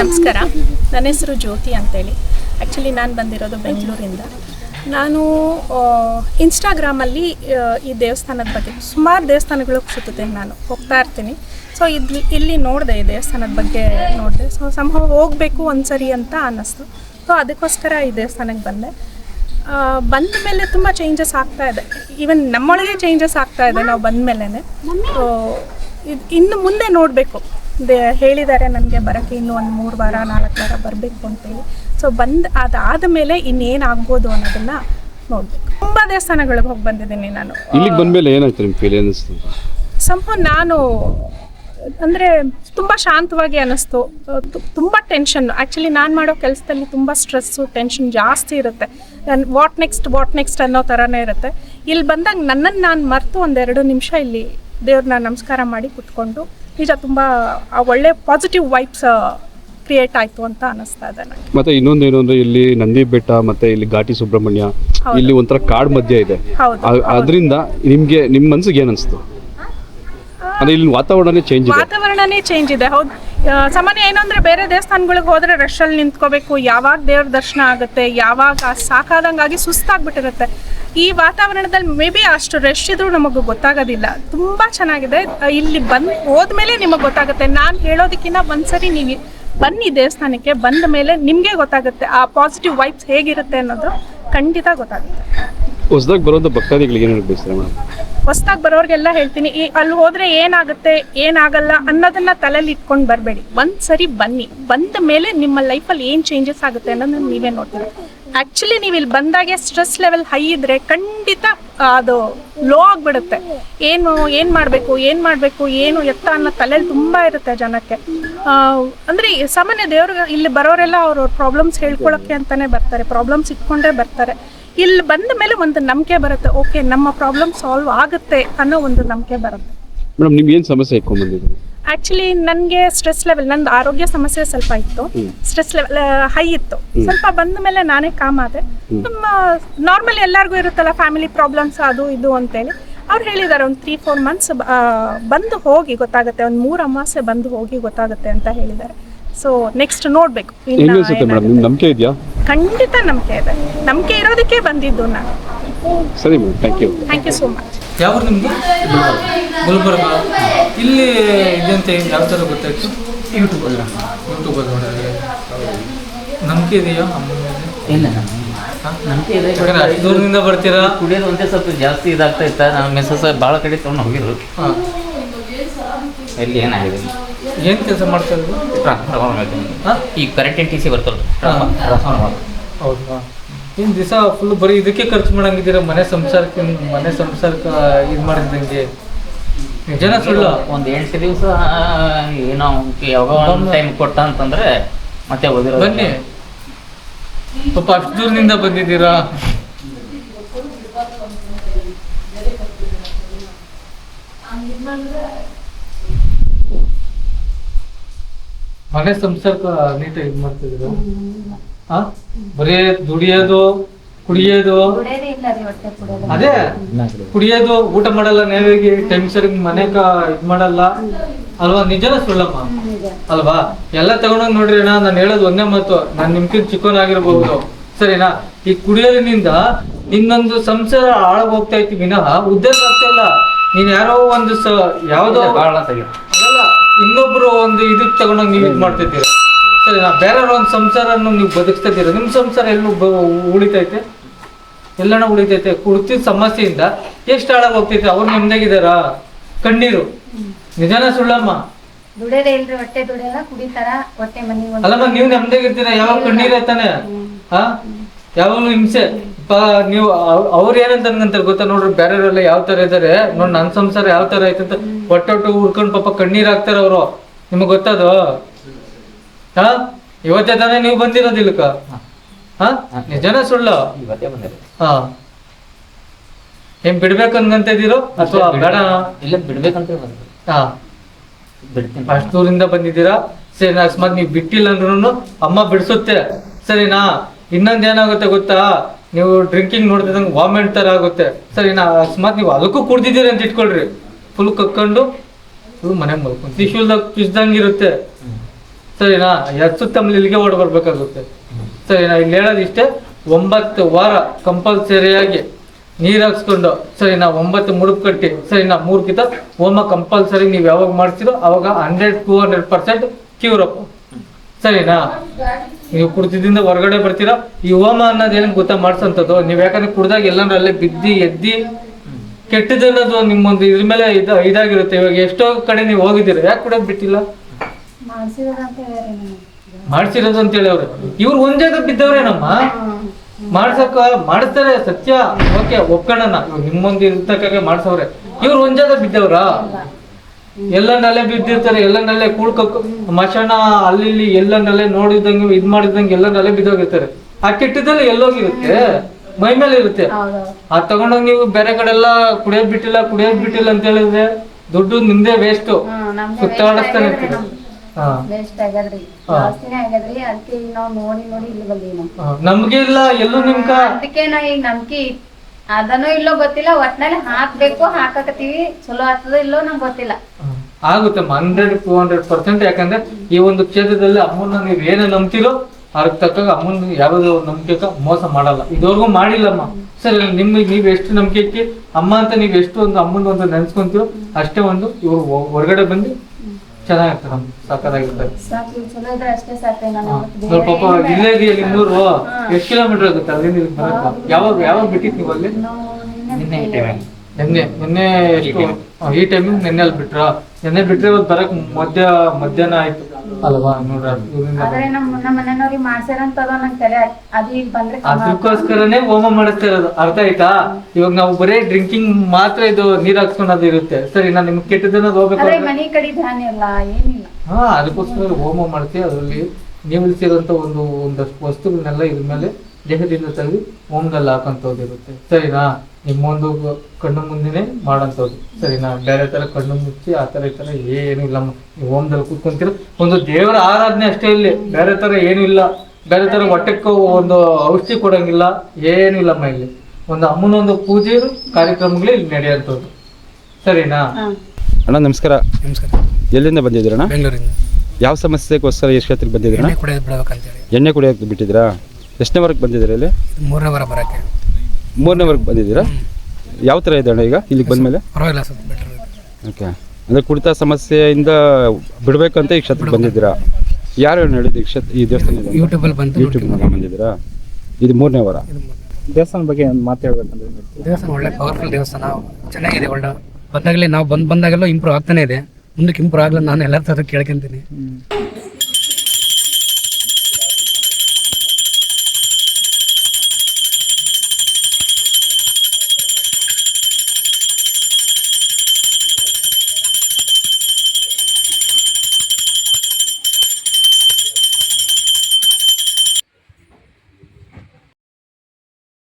ನಮಸ್ಕಾರ. ನನ್ನ ಹೆಸರು ಜ್ಯೋತಿ ಅಂತೇಳಿ. ಆ್ಯಕ್ಚುಲಿ ನಾನು ಬಂದಿರೋದು ಬೆಂಗಳೂರಿಂದ. ನಾನು ಇನ್ಸ್ಟಾಗ್ರಾಮಲ್ಲಿ ಈ ದೇವಸ್ಥಾನದ ಬಗ್ಗೆ ಸುಮಾರು ದೇವಸ್ಥಾನಗಳಿಗೆ ಸುತ್ತುತ್ತೇನೆ ನಾನು. ಹೋಗ್ತಾ ಇರ್ತೀನಿ. ಸೊ ಇಲ್ಲಿ ಇಲ್ಲಿ ನೋಡಿದೆ ಈ ದೇವಸ್ಥಾನದ ಬಗ್ಗೆ ನೋಡಿದೆ. ಸೊ ಸಂಭವ ಹೋಗಬೇಕು ಒಂದ್ಸರಿ ಅಂತ ಅನ್ನಿಸ್ತು. ಸೊ ಅದಕ್ಕೋಸ್ಕರ ಈ ದೇವಸ್ಥಾನಕ್ಕೆ ಬಂದೆ. ಬಂದ ಮೇಲೆ ತುಂಬ ಚೇಂಜಸ್ ಆಗ್ತಾ ಇದೆ. ಈವನ್ ನಮ್ಮೊಳಗೆ ಚೇಂಜಸ್ ಆಗ್ತಾ ಇದೆ ನಾವು ಬಂದ ಮೇಲೇ ಇದು, ಇನ್ನು ಮುಂದೆ ನೋಡಬೇಕು. ಹೇಳಿದ್ದಾರೆ ನನಗೆ ಬರೋಕ್ಕೆ ಇನ್ನೂ ಒಂದು ಮೂರು ವಾರ ನಾಲ್ಕು ವಾರ ಬರಬೇಕು ಅಂತೇಳಿ. ಸೊ ಬಂದು ಅದಾದ ಮೇಲೆ ಇನ್ನೇನು ಆಗ್ಬೋದು ಅನ್ನೋದನ್ನು ನೋಡಬೇಕು. ತುಂಬ ದೇವಸ್ಥಾನಗಳಿಗೆ ಹೋಗಿ ಬಂದಿದ್ದೀನಿ ನಾನು. ಇಲ್ಲಿಗೆ ಬಂದಮೇಲೆ ಏನಾಯ್ತು ನಿಮ್ಮ ಫೀಲ್ ಅನ್ನಿಸ್ತು ಸಂಪೂರ್ಣ ನಾನು ಅಂದರೆ ತುಂಬ ಶಾಂತವಾಗಿ ಅನ್ನಿಸ್ತು ತುಂಬ ಟೆನ್ಷನ್ ಆ್ಯಕ್ಚುಲಿ ನಾನು ಮಾಡೋ ಕೆಲಸದಲ್ಲಿ ತುಂಬ ಸ್ಟ್ರೆಸ್ಸು ಟೆನ್ಷನ್ ಜಾಸ್ತಿ ಇರುತ್ತೆ. ವಾಟ್ ನೆಕ್ಸ್ಟ್ ವಾಟ್ ನೆಕ್ಸ್ಟ್ ಅನ್ನೋ ಥರನೇ ಇರುತ್ತೆ. ಇಲ್ಲಿ ಬಂದಾಗ ನನ್ನನ್ನು ನಾನು ಮರೆತು ಒಂದೆರಡು ನಿಮಿಷ ಇಲ್ಲಿ ದೇವ್ರನ್ನ ನಮಸ್ಕಾರ ಮಾಡಿ ಕುತ್ಕೊಂಡು ನಿಜ ತುಂಬ ಆ ಒಳ್ಳೆ ಪಾಸಿಟಿವ್ ವೈಬ್ಸ್ ಕ್ರಿಯೇಟ್ ಆಯಿತು ಅಂತ ಅನಿಸ್ತಾ ಇದೆ ನನಗೆ ಮತ್ತೆ ಇನ್ನೊಂದು ಏನು ಅಂದ್ರೆ ಇಲ್ಲಿ ನಂದಿ ಬೆಟ್ಟ ಮತ್ತೆ ಇಲ್ಲಿ ಘಾಟಿ ಸುಬ್ರಹ್ಮಣ್ಯ ಹೌದು. ಇಲ್ಲಿ ಒಂಥರ ಕಾಡ್ ಮಧ್ಯ ಇದೆ. ಹೌದು ಆ- ಅದರಿಂದ ನಿಮ್ಗೆ ನಿಮ್ಮ ಮನ್ಸಿಗೆ ಏನ್ ಅನ್ಸ್ತು? ಅಂದ್ರೆ ಇಲ್ಲಿ ವಾತಾವರಣನೇ ಚೇಂಜ್ ಇದೆ. ವಾತಾವರಣನೇ ಚೇಂಜ್ ಇದೆ ಹೌದು. ಆ, ಏನು ಏನಂದ್ರೆ ಬೇರೆ ದೇವಸ್ಥಾನಗಳಿಗೆ ಹೋದ್ರೆ ರಶಲ್ಲಿ ನಿಂತ್ಕೋಬೇಕು. ಯಾವಾಗ ದೇವ್ರ ದರ್ಶನ ಆಗುತ್ತೆ ಯಾವಾಗ ಸಾಕಾದಂಗಾಗಿ ಸುಸ್ತಾಗ್ಬಿಟ್ಟಿರುತ್ತೆ. ಈ ವಾತಾವರಣದಲ್ಲಿ ಮೇ ಬಿ ಅಷ್ಟು ರಶ್ ಇದ್ರು ನಮಗೆ ಗೊತ್ತಾಗೋದಿಲ್ಲ. ತುಂಬಾ ಚೆನ್ನಾಗಿದೆ. ಇಲ್ಲಿ ಬಂದ್ ಹೋದ್ಮೇಲೆ ನಿಮಗೆ ಗೊತ್ತಾಗುತ್ತೆ. ನಾನು ಹೇಳೋದಕ್ಕಿಂತ ಒಂದ್ಸರಿ ನೀವು ಬನ್ನಿ ದೇವಸ್ಥಾನಕ್ಕೆ ಬಂದ ಮೇಲೆ ನಿಮಗೆ ಗೊತ್ತಾಗುತ್ತೆ ಆ ಪಾಸಿಟಿವ್ ವೈಬ್ಸ್ ಹೇಗಿರುತ್ತೆ ಅನ್ನೋದು ಖಂಡಿತ ಗೊತ್ತಾಗುತ್ತೆ. ಹೊಸದಾಗಿ ಬರೋದು ಭಕ್ತಾದಿಗಳಿಗೆ ಏನು ಬಯಸ್ತಾರೆ ಮೇಡಮ್? ಹೊಸ್ದಾಗಿ ಬರೋರಿಗೆಲ್ಲ ಹೇಳ್ತೀನಿ, ಈ ಅಲ್ಲಿ ಹೋದ್ರೆ ಏನಾಗುತ್ತೆ, ಏನಾಗಲ್ಲ ಅನ್ನೋದನ್ನ ತಲೆಯಲ್ಲಿ ಇಟ್ಕೊಂಡು ಬರಬೇಡಿ. ಒಂದ್ಸರಿ ಬನ್ನಿ, ಬಂದ ಮೇಲೆ ನಿಮ್ಮ ಲೈಫಲ್ಲಿ ಏನ್ ಚೇಂಜಸ್ ಆಗುತ್ತೆ ಅನ್ನೋದನ್ನ ನೀವೇ ನೋಡ್ತೀರಿ. ಆ್ಯಕ್ಚುಲಿ ನೀವು ಇಲ್ಲಿ ಬಂದಾಗ ಸ್ಟ್ರೆಸ್ ಲೆವೆಲ್ ಹೈ ಇದ್ರೆ ಖಂಡಿತ ಅದು ಲೋ ಆಗಿಬಿಡುತ್ತೆ. ಏನು ಏನು ಮಾಡಬೇಕು ಏನು ಮಾಡಬೇಕು, ಏನು ಎತ್ತ ಅನ್ನೋ ತಲೆಯಲ್ಲಿ ತುಂಬ ಇರುತ್ತೆ ಜನಕ್ಕೆ. ಅಂದ್ರೆ ಸಾಮಾನ್ಯ ದೇವ್ರಿಗೆ ಇಲ್ಲಿ ಬರೋರೆಲ್ಲ ಅವ್ರವ್ರ ಪ್ರಾಬ್ಲಮ್ಸ್ ಹೇಳ್ಕೊಳಕ್ಕೆ ಅಂತಾನೆ ಬರ್ತಾರೆ ಪ್ರಾಬ್ಲಮ್ಸ್ ಇಟ್ಕೊಂಡೇ ಬರ್ತಾರೆ. ಇಲ್ಲಿ ಬಂದ ಮೇಲೆ ಒಂದು ನಂಬಿಕೆ ಬರುತ್ತೆ. ಓಕೆ ನಮ್ಮ ಪ್ರಾಬ್ಲಮ್ ಸಾಲ್ವ್ ಆಗುತ್ತೆ ಅನ್ನೋ ಒಂದು ನಂಬಿಕೆ ಬರುತ್ತೆ. ಮೇಡಮ್ ನಿಮ್ಗೆ ಏನು ಸಮಸ್ಯೆ ಇತ್ತು ಬಂದಿದ್ರಿ ಆಕ್ಚುಲಿ ನನಗೆ ಸ್ಟ್ರೆಸ್ ಲೆವೆಲ್ ನಂದು ಆರೋಗ್ಯ ಸಮಸ್ಯೆ ಸ್ವಲ್ಪ ಇತ್ತು. ಸ್ಟ್ರೆಸ್ ಲೆವೆಲ್ ಹೈ ಇತ್ತು. ಸ್ವಲ್ಪ ಬಂದ ಮೇಲೆ ನಾನೇ ಕಾಮ್ ಆದೆ. ನಮ್ಮ ನಾರ್ಮಲ್ ಎಲ್ಲರಿಗೂ ಇರುತ್ತಲ್ಲ ಫ್ಯಾಮಿಲಿ ಪ್ರಾಬ್ಲಮ್ಸ್ ಅದು ಇದು ಅಂತೇಳಿ. ಅವ್ರು ಹೇಳಿದ್ದಾರೆ ಒಂದು ತ್ರೀ ಫೋರ್ ಮಂತ್ಸ್ ಬಂದು ಹೋಗಿ ಗೊತ್ತಾಗುತ್ತೆ. ಒಂದು ಮೂರು ಅಮಾಸೆ ಬಂದು ಹೋಗಿ ಗೊತ್ತಾಗುತ್ತೆ ಅಂತ ಹೇಳಿದ್ದಾರೆ ಸೊ ನೆಕ್ಸ್ಟ್ ನೋಡ್ಬೇಕು. ಹೆಂಗ್ ಇನ್ನ ಅನ್ಸುತ್ತೆ ಮೇಡಮ್ ಏನಾಗುತ್ತೆ. ನಿಮ್ ನಂಬಿಕೆ ಇದೆಯಾ? ಖಂಡಿತ ನಂಬಿಕೆ ಇದೆ. ನಂಬಿಕೆ ಇರೋದಕ್ಕೆ ಬಂದಿದ್ದು ನಾನು. ಸರಿ madam thank you thank you so much ಯಾವ ನಿಮ್ಮದು ಗುಲ್ಬರ್ಗ. ಇಲ್ಲಿ ಇದಂತೆ ಯಾವ ಥರ ಗೊತ್ತಾಯ್ತು? ಯೂಟ್ಯೂಬಲ್ಲಿ ಯೂಟ್ಯೂಬಲ್ಲಿ ನೋಡಿದ್ರೆ ನಂಬಿಕೆ ಇದೆಯಾ? ಅಮ್ಮ ಮೇಲೆ? ಇಲ್ಲ ನಂಬಿಕೆ ಇದೆ. ಯಾಕಂದ್ರೆ ಅಷ್ಟು ದೂರದಿಂದ ಬರ್ತೀರಾ? ಕುಡಿಯೋದು ಒಂದೇ ಸ್ವಲ್ಪ ಜಾಸ್ತಿ ಇದಾಗ್ತಾ ಇತ್ತ? ನಮ್ಮ ಮೆಸಸ್ ಭಾಳ ಕಡೆ ತೊಗೊಂಡು ಹೋಗಿದ್ರು ಹಾಂ. ಎಲ್ಲಿ ಏನಾಗಿದೆ? ಏನು ಕೆಲಸ ಮಾಡ್ತಾ ಇರೋದು? ಹಾಂ? ಈ ಕರೆಂಟ್ ಟಿ ಸಿ ಬರ್ತಲ್ಲ. ಹೌದಾ ಏನು ದಿವಸ ಫುಲ್ ಬರೀ ಇದಕ್ಕೆ ಖರ್ಚು ಮಾಡಂಗಿದ್ದೀರ? ಮನೆ ಸಂಸಾರಕ್ಕೆ ಮನೆ ಸಂಸಾರಕ್ಕೆ ಇದು ಮಾಡಿದಂಗೆ ನಿಜನ ಸುಳ್ಳು? ಒಂದು ಎಂಟು ದಿವಸ ಏನೋ ಯಾವಾಗ ಒಂದು ಟೈಮ್ ಕೊಟ್ಟ ಅಂತಂದ್ರೆ ಮತ್ತೆ ಓದಿರೋ ಬನ್ನಿ. ಪಾಪ ಅಷ್ಟು ದೂರದಿಂದ ಬಂದಿದ್ದೀರಾ? ಮನೆ ಸಂಸಾರಕ್ಕೆ ನೀಟಾಗಿ ಇದು ಮಾಡ್ತಿದ್ರು ಹಾ ಬರೀ ದುಡಿಯೋದು ಕುಡಿಯೋದು? ಅದೇ? ಕುಡಿಯೋದು. ಊಟ ಮಾಡಲ್ಲ ನೇವಾಗಿ ಟೈಮ್ ಸರಿ ಮನೆಗ ಇದ್ ಮಾಡಲ್ಲ? ಅಲ್ವಾ? ನಿಜನ ಸುಳ್ಳಮ್ಮ? ಅಲ್ವಾ? ಎಲ್ಲ ತಗೊಂಡ್ ನೋಡ್ರಿ ಅಣ್ಣ ನಾನು ಹೇಳೋದು ಒಂದೇ ಮಾತು. ನಾನು ನಿಮ್ಕಿಂತ ಚಿಕ್ಕನ್ ಆಗಿರ್ಬಹುದು ಸರಿನಾ? ಈ ಕುಡಿಯೋದ್ರಿಂದ ಇನ್ನೊಂದು ಸಂಸಾರ ಹಾಳಾಗ್ ಹೋಗ್ತಾ ಇತ್ತು ವಿನಃ ಉದ್ದೇಶ ಆಗ್ತಿಲ್ಲ ನೀನ್ ಯಾರೋ ಒಂದು ಸ ಯಾವ್ದೋ ಭಾಳ ತೆಗಿ ಅದಲ್ಲ ಇನ್ನೊಬ್ರು ಒಂದು ಇದಕ್ಕೆ ತಗೊಂಡೋಗಿ ನೀವು ಇದು ಮಾಡ್ತಿದ್ದೀರಾ? ಸರಿನಾ ಬೇರೆಯವ್ರ ಒಂದು ಸಂಸಾರನ ನೀವು ಬದುಕ್ತಾ ಇದ್ದೀರಾ? ನಿಮ್ಮ ಸಂಸಾರ ಎಲ್ಲೂ ಉಳಿತೈತೆ? ಎಲ್ಲಣ್ಣ ಉಳಿತೈತೆ? ಕುಡ್ತಿದ್ ಸಮಸ್ಯೆಯಿಂದ ಎಷ್ಟು ಹಾಳಾಗಿ ಹೋಗ್ತೈತೆ ಅವ್ರು ನೆಮ್ಮದಿಯಾಗಿದಾರ ಕಣ್ಣೀರು. ನಿಜಾನ ಸುಳ್ಳಮ್ಮ? ದುಡಿಯೋದೇ ಇಲ್ರಿ ಹೊಟ್ಟೆ ದುಡಿಯಲ್ಲ ಕುಡಿತಾರ ಹೊಟ್ಟೆ ಮನಿ ಅಲ್ಲಮ್ಮ ನೀವು ನೆಮ್ಮದಿಯಾಗಿರ್ತೀರ? ಯಾವಾಗ ಕಣ್ಣೀರ್ ಐತಾನೆ ಹಾ ಯಾವಾಗಲೂ ಹಿಂಸೆ. ಪ ನೀವು ಅವ್- ಅವ್ರು ಏನಂತ ಅನ್ಕಂತಾರೆ ಗೊತ್ತಾ? ನೋಡ್ರಿ ಬೇರೆಯವರೆಲ್ಲ ಯಾವ ತರ ಇದಾರೆ? ನೋಡ್ ನನ್ ಸಂಸಾರ ಯಾವ ತರ ಐತಂತ ಒಟ್ಟೊಟ್ಟು ಹುಡ್ಕೊಂಡ್ ಪಾಪ ಕಣ್ಣೀರ್ ಹಾಕ್ತಾರ ಅವರು. ನಿಮಗ್ ಗೊತ್ತದು? ಹಾ? ಇವತ್ತೇ ತಾನೇ ನೀವು ಬಂದಿರೋದು ಹಾ? ನಿಜನ ಸುಳ್ಳು? ಹಾ. ಏನ್ ಬಿಡ್ಬೇಕು ಅನ್ಕಂತ ಇದೀರೋ ಅಥವಾ ಬೇಡ? ಇಲ್ಲ ಬಿಡ್ಬೇಕಂತ ಹಾ. ಅಷ್ಟು ದೂರಿಂದ ಬಂದಿದ್ದೀರಾ? ಸರಿ ನಾ ಅಕಸ್ಮಾತ್ ನೀವು ಬಿಟ್ಟಿಲ್ಲ ಅಂದ್ರೂ ಅಮ್ಮ ಬಿಡಿಸುತ್ತೆ. ಸರಿನಾ? ಇನ್ನೊಂದ್ ಏನಾಗುತ್ತೆ ಗೊತ್ತಾ? ನೀವು ಡ್ರಿಂಕಿಂಗ್ ನೋಡಿದಂಗೆ ವಾಮಿಟ್ ತರ ಆಗುತ್ತೆ ಸರಿನಾ ಅಕಸ್ಮಾತ್ ನೀವು ಅದಕ್ಕೂ ಕುಡ್ದಿದ್ದೀರಿ ಅಂತ ಇಟ್ಕೊಳ್ರಿ. ಫುಲ್ ಕಕ್ಕೊಂಡು ಫುಲ್ ಮನೆ ಮಲ್ಕೊಂಡು. ಟಿಶ್ಯೂಲ್ದಾಗ ಚುಚ್ದಂಗೆ ಇರುತ್ತೆ. ಸರಿನಾ? ಎದ್ ತಮ್ಮಲ್ಲಿ ಇಲ್ಲಿಗೆ ಓಡ್ ಬರ್ಬೇಕಾಗುತ್ತೆ. ಸರಿನಾ? ಇಲ್ಲಿ ಹೇಳೋದು ಇಷ್ಟೇ, ಒಂಬತ್ತು ವಾರ ಕಂಪಲ್ಸರಿಯಾಗಿ ನೀರು ಹಾಕ್ಸ್ಕೊಂಡು, ಸರಿನಾ? ಒಂಬತ್ತು ಮುಡುಪು ಕಟ್ಟಿ, ಸರಿನಾ? ಮೂರು ಕಿತ ಹೋಮ ಕಂಪಲ್ಸರಿ ನೀವು ಯಾವಾಗ ಮಾಡ್ತೀರೋ ಅವಾಗ hundred to hundred percent cure up ಸರಿನಾ? ನೀವು ಕುಡ್ತಿದ್ದಿಂದ ಹೊರಗಡೆ ಬರ್ತೀರಾ? ಈ ಹೋಮ ಅನ್ನೋದು ಏನಕ್ಕೆ ಗೊತ್ತಾ ಮಾಡ್ಸಂಥದ್ದು? ನೀವು ಯಾಕಂದ್ರೆ ಕುಡ್ದಾಗ ಎಲ್ಲಾಂದ್ರೆ ಅಲ್ಲೇ ಬಿದ್ದಿ ಎದ್ದಿ ಕೆಟ್ಟದನ್ನೋದು ನಿಮ್ಮೊಂದು ಇದ್ರ ಮೇಲೆ ಇದು ಇದಾಗಿರುತ್ತೆ. ಇವಾಗ ಎಷ್ಟೋ ಕಡೆ ನೀವು ಹೋಗಿದ್ದೀರಾ? ಯಾಕೆ ಕುಡಿಯೋದು ಬಿಟ್ಟಿಲ್ಲ. ಮಾಡ್ಸಿರೋದು ಅಂತ ಹೇಳಿ ಅವ್ರು ಇವ್ರು ಒಂದ್ ಜಾಗ ಬಿದ್ದವ್ರೇನಮ್ಮ? ಮಾಡ್ಸಕ್ಕ ಮಾಡಿಸ್ತಾರೆ ಸತ್ಯ. ಓಕೆ ಒಪ್ಕೊಳ್ಳೋಣ ನಿಮ್ಮೊಂದು ಇರ್ತಕ್ಕಾಗೆ ಮಾಡ್ಸವ್ರೆ. ಇವ್ರು ಒಂದ್ ಜಾಗ ಬಿದ್ದವ್ರ? ಎಲ್ಲನಲ್ಲೇ ಬಿದ್ದಿರ್ತಾರೆ ಎಲ್ಲನಲ್ಲೇ ಕೂಡ್ಕ ಮಶಾನ ಅಲ್ಲಿ ಇಲ್ಲಿ ಎಲ್ಲನಲ್ಲೇ ನೋಡಿದಂಗೆ ಇದ್ ಮಾಡಿದಂಗೆ ಎಲ್ಲನಲ್ಲೇ ಬಿದ್ದೋಗಿರ್ತಾರೆ. ಆ ಕೆಟ್ಟದಲ್ಲಿ ಎಲ್ಲೋಗಿರುತ್ತೆ ಮೈ ಮೇಲೆ ಇರುತ್ತೆ. ಆ ತಗೊಂಡೋಗಿ ನೀವು ಬೇರೆ ಕಡೆ ಎಲ್ಲಾ ಕುಡಿಯೋದ್ ಬಿಟ್ಟಿಲ್ಲ ಕುಡಿಯೋದ್ ಬಿಟ್ಟಿಲ್ಲ ಅಂತ ಹೇಳಿದ್ರೆ ದುಡ್ಡು ನಿಮ್ದೆ ವೇಸ್ಟ್ ಸುತ್ತಾಡಿಸ್ತಾನೆ ಇರ್ತೀರಿ. ನಮ್ಗೆ ಇಲ್ಲ ಎಲ್ಲೂ ನಿಮ್ಗೆ ಅದಕ್ಕೆ ನಾ ಈಗ ನಂಬಿಕೆ ಅದನ್ನೋ ಇಲ್ಲೋ ಗೊತ್ತಿಲ್ಲ, ಒಟ್ನಲ್ಲಿ ಹಾಕ್ಬೇಕು ಹಾಕಕತ್ತೀವಿ, ಚಲೋ ಆಗ್ತದ ಇಲ್ಲೋ ನಂಗೆ ಗೊತ್ತಿಲ್ಲ. ಆಗುತ್ತಮ್ಮ ಹಂಡ್ರೆಡ್ ಟೂ ಹಂಡ್ರೆಡ್ ಪರ್ಸೆಂಟ್ ಯಾಕಂದ್ರೆ ಈ ಒಂದು ಕ್ಷೇತ್ರದಲ್ಲಿ ಅಮ್ಮನ್ನ ನೀವು ಏನು ನಂಬ್ತಿರೋ ಅದಕ್ಕೆ ತಕ್ಕ ಅಮ್ಮನ ಯಾವುದೋ ನಂಬಿಕೆ ಮೋಸ ಮಾಡಲ್ಲ. ಇದುವರೆಗೂ ಮಾಡಿಲ್ಲಮ್ಮ. ಸರಿ ನಿಮ್ಗೆ ನೀವು ಎಷ್ಟು ನಂಬಿಕೆ ಅಮ್ಮ ಅಂತ ನೀವು ಎಷ್ಟು ಒಂದು ಅಮ್ಮನ ಒಂದು ನೆನ್ಸ್ಕೊಂತೀರೋ ಅಷ್ಟೇ ಒಂದು ಇವ್ರು ಹೊರಗಡೆ ಬಂದು ಚೆನ್ನಾಗಿರ್ತಾರೆ ಸಾಕಾಗಿರ್ತಾರೆ ಸಾಕು ಚಲೋ ಅಷ್ಟೇ ಸಾಕು ನಾನು ಸ್ವಲ್ಪ ಪಾಪ ಇಲ್ಲೇ ಬೇಡ. ಇದೆಯಾ ಎಷ್ಟು ಕಿಲೋಮೀಟರ್ ಆಗುತ್ತೆ ಅಲ್ಲಿಂದ ಇಲ್ಲಿ ಬರಕ್ಕೆ? ಯಾವಾಗ ಯಾವಾಗ ಬಿಟ್ಟಿತ್ತು ನೀವು ಅಲ್ಲಿ. ನಿನ್ನೆ ನಿನ್ನೆ ಎಷ್ಟು? ಈ ಟೈಮಿಗೆ ನಿನ್ನೆ ಅಲ್ಲಿ ಬಿಟ್ರ? ನಿನ್ನೆ ಬಿಟ್ರೆ ಇವತ್ತು ಬರಕ್ ಮಧ್ಯ ಮಧ್ಯಾಹ್ನ ಆಯ್ತು. ಅಲ್ವಾ? ಆದ್ರೆ ನಮ್ಮ ನಮ್ಮ ಮನೆಯವ್ರಿಗೆ ಮಾಡ್ಸ್ಯಾರಂತದ ನಂಗೆ ತಲೆ. ಅದು ಈಗ ಬಂದ್ರೆ ಕಮ್ಮಿ ಆಗ್ತದೆ. ಅದಕ್ಕೋಸ್ಕರನೇ ಹೋಮ ಮಾಡಿಸ್ತಾ ಇರೋದು ಅರ್ಥ ಆಯ್ತಾ? ಇವಾಗ ನಾವು ಬರೇ ಡ್ರಿಂಕಿಂಗ್ ಮಾತ್ರ ಇದು ನೀರ್ ಹಾಕ್ಸ್ಕೊಳೋದು ಇರುತ್ತೆ. ಸರಿ ನಾನು ನಿಮ್ಗೆ ಕೆಟ್ಟದನ್ನ ಹೋಗ್ಬೇಕು ಆದ್ರೆ ಮನೆ ಕಡೆ ಧ್ಯಾನ ಇಲ್ಲ ಏನಿಲ್ಲ. ಹಾ ಅದಕ್ಕೋಸ್ಕರ ಹೋಮ ಮಾಡ್ತೀವಿ ಅದರಲ್ಲಿ ನೀವು ಇಳಿಸಿರೋಂಥ ಒಂದು ಒಂದಷ್ಟು ವಸ್ತುಗಳನ್ನೆಲ್ಲ ಇದ್ಮೇಲೆ ದೇಹದಿಂದ ತೆಗೆದು ಹೋಮದಲ್ಲಿ ಹಾಕಂತ ಇರುತ್ತೆ. ಸರಿನಾ? ನಿಮ್ಮೊಂದು ಕಣ್ಣು ಮುಂದೆನೆ ಮಾಡೋಂಥದ್ದು. ಸರಿನಾ ಬೇರೆ ತರ ಕಣ್ಣು ಮುಚ್ಚಿ ಆ ತರ ಈ ತರ ಏನು ಇಲ್ಲ. ನೀವು ಹೋಮದಲ್ಲಿ ಕೂತ್ಕೊಂತೀರ. ಒಂದು ದೇವರ ಆರಾಧನೆ ಅಷ್ಟೇ ಇಲ್ಲಿ. ಬೇರೆ ತರ ಏನು ಇಲ್ಲ. ಬೇರೆ ತರ ಹೊಟ್ಟೆಕ್ಕೂ ಒಂದು ಔಷಧಿ ಕೊಡಂಗಿಲ್ಲ. ಏನು ಇಲ್ಲಮ್ಮ ಇಲ್ಲಿ. ಒಂದು ಅಮ್ಮನೊಂದು ಪೂಜೆ ಕಾರ್ಯಕ್ರಮಗಳು ಇಲ್ಲಿ ನಡೆಯುವಂಥದ್ದು ಸರಿನಾ? ಅಣ್ಣ ನಮಸ್ಕಾರ. ನಮಸ್ಕಾರ. ಎಲ್ಲಿಂದ ಬಂದಿದ್ದೀರಣ್ಣ? ಬೆಂಗಳೂರಿಂದ. ಯಾವ ಸಮಸ್ಯೆಗೋಸ್ಕರ ಈ ಕ್ಷೇತ್ರಕ್ಕೆ ಬಂದಿದ್ದೀರಣ್ಣ? ಎಣ್ಣೆ ಕುಡಿಯೋದು ಬಿಡ್ಬೇಕಂತೇಳಿ ಎಣ್ಣೆ ಕುಡಿಯೋಕೆ ಬಿಟ್ಟಿದ್ದೀರಾ? ಎಷ್ಟನೇ ವರ್ಗಕ್ಕೆ ಬಂದಿದ್ದೀರಾ ಇಲ್ಲಿ? ಮೂರನೇ ವಾರ ಬರೋಕ್ಕೆ. ಮೂರನೇ ವರ್ಗ ಬಂದಿದ್ದೀರಾ? ಯಾವ ಥರ ಇದೆ ಅಣ್ಣ ಈಗ ಇಲ್ಲಿಗೆ ಬಂದಮೇಲೆ? ಪರವಾಗಿಲ್ಲ ಬೆಟ್ರ್ ಓಕೆ ಅಂದರೆ ಕುಡಿತ ಸಮಸ್ಯೆಯಿಂದ ಬಿಡಬೇಕಂತ ಈ ಕ್ಷೇತ್ರಕ್ಕೆ ಬಂದಿದ್ದೀರಾ? ಯಾರು ಹೇಳಿದ್ದು ಈ ಕ್ಷೇತ್ರ ಈ ದೇವಸ್ಥಾನ ಯೂಟ್ಯೂಬಲ್ಲಿ ಬಂತು ಯೂಟ್ಯೂಬ್ನಾಗ ಬಂದಿದ್ದೀರಾ? ಇದು ಮೂರನೇ ವಾರ. ದೇವಸ್ಥಾನ ಬಗ್ಗೆ ಒಂದು ಮಾತು ಹೇಳ್ಬೇಕಂದ್ರೆ ದೇವಸ್ಥಾನ ಒಳ್ಳೆ ಪವರ್ಫುಲ್ ದೇವಸ್ಥಾನ. ಚೆನ್ನಾಗಿದೆ ಒಳ್ಳೆ. ಬಂದಾಗಲೇ ನಾವು ಬಂದು ಬಂದಾಗೆಲ್ಲ ಇಂಪ್ರೂವ್ ಆಗ್ತಾನೆ ಇದೆ. ಮುಂದಕ್ಕೆ ಇಂಪ್ರೂವ್ ಆಗಲ್ಲ ನಾನು ಎಲ್ಲರ ಥರ ಕೇಳ್ಕೊಂತೀನಿ.